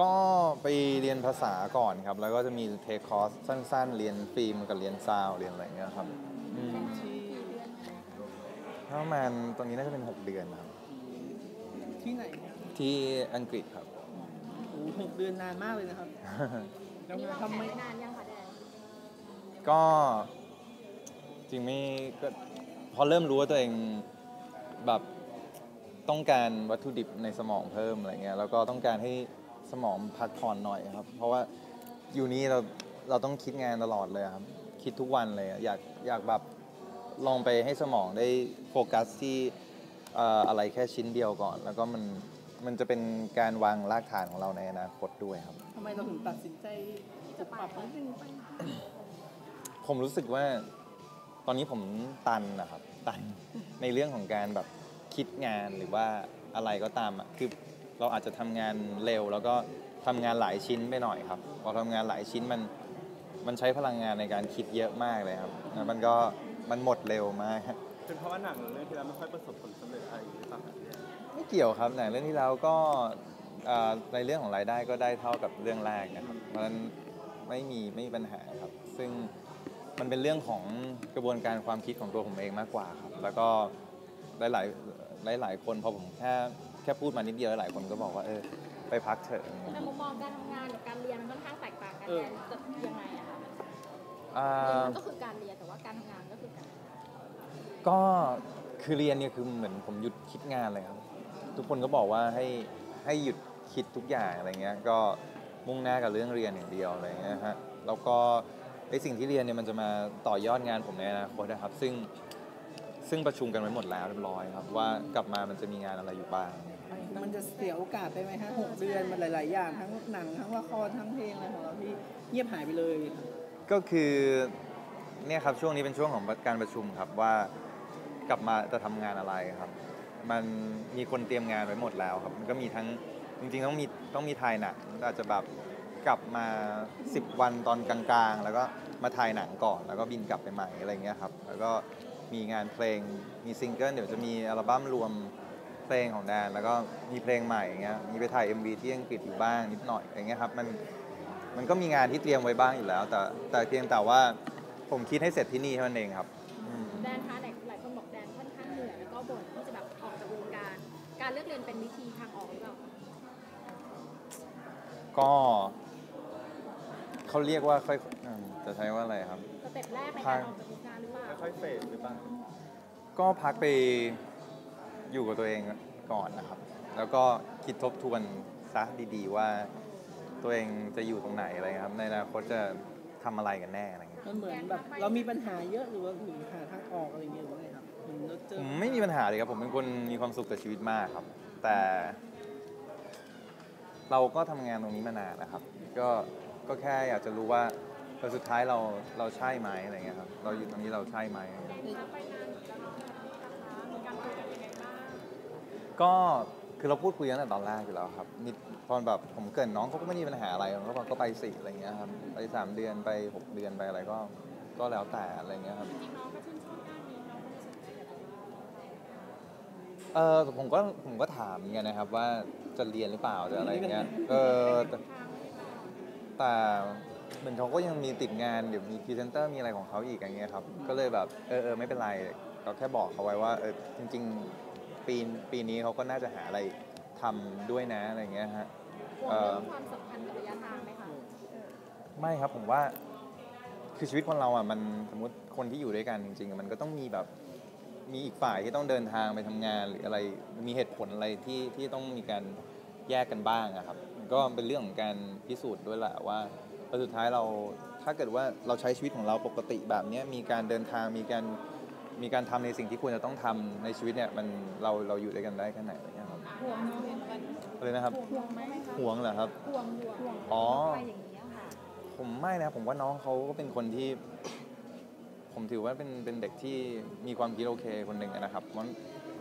ก็ไปเรียนภาษาก่อนครับ แล้วก็จะมีเทคคอร์สสั้น ๆ เรียนฟิล์มกับเรียนซาวด์เรียนอะไรเงี้ยครับอืมที่ประมาณตอนนี้น่าจะเป็น 6 เดือนครับที่ไหนเนี่ยที่อังกฤษครับ โอ้โหหกเดือนนานมากเลยนะครับ แล้วงานทำไมก็จริงไม่ก็พอเริ่มรู้ว่าตัวเองแบบต้องการวัตถุดิบในสมองเพิ่มอะไรเงี้ยแล้วก็ต้องการให้ สมองพักผ่อนหน่อยครับ เพราะว่าอยู่นี้เราเราต้องคิดงานตลอดเลยครับ คิดทุกวันเลยอะอยากอยากแบบลองไปให้สมองได้โฟกัสที่เอ่ออะไรแค่ชิ้นเดียวก่อน แล้วก็มันมันจะเป็นการวางรากฐานของเราในอนาคตด้วยครับทำไมเราถึงตัดสินใจจะปรับนิดนึงไปผมรู้สึกว่าตอนนี้ผมตันนะครับ ตันในเรื่องของการแบบคิดงานหรือว่าอะไรก็ตามอะคือ เราอาจจะทำงานเร็ว แล้วก็ทำงานหลายชิ้นไปหน่อยครับพอทำงานหลายชิ้นมันมันใช้พลังงานในการคิดเยอะมากเลยครับแล้วมันก็มันหมดเร็วมากเป็นเพราะว่าหนังเรื่องที่แล้วไม่ค่อยประสบผลสำเร็จอะไรอย่างนี้หรือเปล่าครับไม่เกี่ยวครับหนังเรื่องที่แล้วก็เอ่อในเรื่องของรายได้ก็ได้เท่ากับเรื่องแรกนะครับ เพราะฉะนั้นไม่มีไม่มีปัญหาครับ ซึ่งมันเป็นเรื่องของกระบวนการความคิดของตัวผมเองมากกว่าครับ แล้วก็หลายหลายหลายหลายๆคนพอผมแค่แค่พูดมานิดเดียวหลายคนก็บอกว่าเออไปพักเถอะแต่มุมมองการทำงานกับการเรียนมันค่อนข้างแตกต่างกันเออแทนจะยังไงอะคะอ่เรียนามันก็คือการเรียนแต่ว่าการทำงานก็คือการก็คือเรียนเนี่ยคือเหมือนผมหยุดคิดงานเลยครับ ทุกคนก็บอกว่าให้ให้หยุดคิดทุกอย่างอะไรเงี้ยก็มุ่งหน้ากับเรื่องเรียนอย่างเดียวอะไรเงี้ยฮะแล้วก็ไอสิ่งที่เรียนเนี่ยมันจะมาต่อยอดงานผมในอนาคตนะครับ ซึ่ง ซึ่งประชุมกันไว้หมดแล้วเรียบร้อยครับ ว่ากลับมามันจะมีงานอะไรอยู่บ้าง มันจะเสียโอกาสไปไหมฮะหกเดือนมันหลาย ๆ อย่างทั้งหนังทั้งละครทั้งเพลงอะไรของเราที่เงียบหายไปเลย ก็คือเนี่ยครับช่วงนี้เป็นช่วงของการประชุมครับว่ากลับมาจะทำงานอะไรครับ มันมีคนเตรียมงานไว้หมดแล้วครับ มันก็มีทั้งจริง ๆ ต้องมีต้องมีถ่ายหนังอาจจะแบบกลับมา 10 วันตอนกลาง ๆ แล้วก็มาถ่ายหนังก่อน แล้วก็บินกลับไปใหม่อะไรเงี้ยครับ แล้วก็ มีงานเพลงมีซิงเกิลเดี๋ยวจะมีอัลบั้มรวมเพลงของแดน แล้วก็มีเพลงใหม่อย่างเงี้ยมีไปถ่าย MV ที่อังกฤษอยู่บ้างนิดหน่อยอย่างเงี้ยครับมันมันก็มีงานที่เตรียมไว้บ้างอยู่แล้ว แต่แต่เพียงแต่ว่าผมคิดให้เสร็จที่นี่เท่านั้นเองครับอืมแดนคะหลายหลายคนบอกแดนค่อนข้างเหนื่อยแล้วก็บ่นที่จะแบบออกจากวงการ การเลือกเรียนเป็นวิธีทางออกหรือเปล่าคะก็เขาเรียกว่าค่อยอืมจะใช้ว่าอะไรครับสเต็ปแรกในการออกจากวงการหรือเปล่า ค่อยๆเฟดหรือเปล่าก็พักไปอยู่กับตัวเองก่อนนะครับ แล้วก็คิดทบทวนซะดีๆ ว่า ตัวเองจะอยู่ตรงไหนอะไรเงี้ยครับ ในอนาคตจะทำอะไรกันแน่อะไรเงี้ยมันเหมือนแบบเรามีปัญหาเยอะหรือว่าหรือหาทางออกอะไรอย่างเงี้ยหรือว่าไงครับเหมือนเราเจอผมไม่มีปัญหาเลยครับ ผมเป็นคนมีความสุขกับชีวิตมากครับ แต่ เราก็ทำงานตรงนี้มานานนะครับ ก็ก็แค่อยากจะรู้ว่า เออสุดท้ายเราเราใช่ไหมอะไรเงี้ยครับเราอยู่ตรงนี้เราใช่ไหมก็คือเราพูดคุยกันตั้งแต่ตอนแรกอยู่แล้วครับนิดพอแบบผมเกรินน้องเขาก็ไม่มีปัญหาอะไรเขาบอกก็ไปสี่อะไรเงี้ยครับไปสามเดือนไปหกเดือนไปอะไรก็ก็แล้วแต่อะไรเงี้ยครับเออผมก็ผมก็ถามเหมือนกันนะครับว่าจะเรียนหรือเปล่าจะอะไรเงี้ยเออแต่แต่ เหมือนเขาก็ยังมีติดงานเดี๋ยวมีพรีเซนเตอร์มีอะไรของเขาอีกอย่างเงี้ยครับ ก็เลยแบบเออเออไม่เป็นไรก็แค่บอกเขาไว้ว่าเออจริง ๆ ปีปีนี้เขาก็น่าจะหาอะไรทำด้วยนะอะไรเงี้ยฮะห่วงเรื่องความสัมพันธ์กับระยะทางไหมคะไม่ครับผมว่าคือชีวิตคนเราอะมันสมมติคนที่อยู่ด้วยกันจริงๆอะมันก็ต้องมีแบบมีอีกฝ่ายที่ต้องเดินทางไปทำงานหรืออะไรมีเหตุผลอะไรที่ที่ต้องมีการแยกกันบ้างอะครับมันก็เป็นเรื่องของการพิสูจน์ด้วยแหละว่า แล้วสุดท้ายเราถ้าเกิดว่าเราใช้ชีวิตของเราปกติแบบเนี้ยมีการเดินทางมีการมีการทำในสิ่งที่ควรจะต้องทำในชีวิตเนี่ยมันเราเราอยู่ด้วยกันได้แค่ไหนอะไรเงี้ยครับห่วงน้องกันอะไรนะครับห่วงไหมคะห่วงเหรอครับห่วงห่วงห่วงอ๋อไปอย่างนี้ยค่ะผมไม่นะผมว่าน้องเขาก็เป็นคนที่ ผมถือว่าเป็นเป็นเด็กที่มีความคิดโอเคคนหนึ่งอะนะครับมัน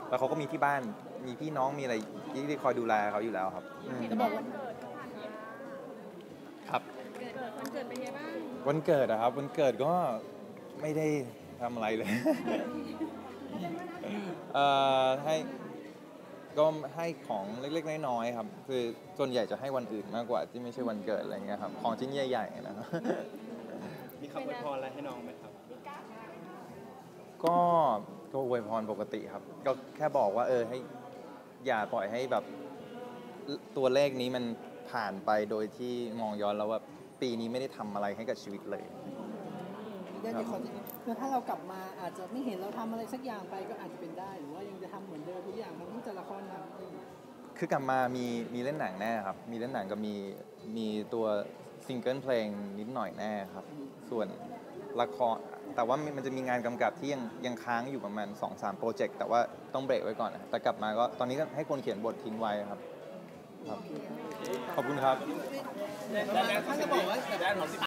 แล้วเขาก็มีที่บ้านมีพี่น้องมีอะไรที่ที่คอยดูแลเขาอยู่แล้วครับอืมจะบอกว่าครับ เกิดวันเกิดเป็นไงบ้างวันเกิดอะครับวันเกิดก็ไม่ได้ทำอะไรเลยเอ่อให้ก็ให้ของเล็กๆ น้อยๆครับ คือส่วนใหญ่จะให้วันอื่นมากกว่าที่ไม่ใช่วันเกิดอะไรเงี้ยครับของชิ้นใหญ่ๆนะครับมีคำอวยพรอะไรให้น้องไหมครับ ก็ก็อวยพรปกติครับ ก็แค่บอกว่าเออให้อย่าปล่อยให้แบบตัวเลขนี้มันผ่านไปโดยที่มองย้อนแล้วว่า ปีนี้ไม่ได้ทำอะไรให้กับชีวิตเลยยังจะขอคือถ้าเรากลับมาอาจจะไม่เห็นเราทำอะไรสักอย่างไปก็อาจจะเป็นได้ หรือว่ายังจะทำเหมือนเดิมทุกอย่างทั้งที่จะละครทำคือกลับมามีมีเล่นหนังแน่ครับ มีเล่นหนังก็มีมีตัวซิงเกิลเพลงนิดหน่อยแน่ครับ ส่วนละครแต่ว่ามันจะมีงานกำกับที่ยังยังค้างอยู่ประมาณ2-3โปรเจกต์แต่ว่าต้องเบรกไว้ก่อนนะครับแต่กลับมาก็ตอนนี้ก็ให้คนเขียนบททิ้งไว้ครับครับ ขอบคุณครับ แต่แม่ท่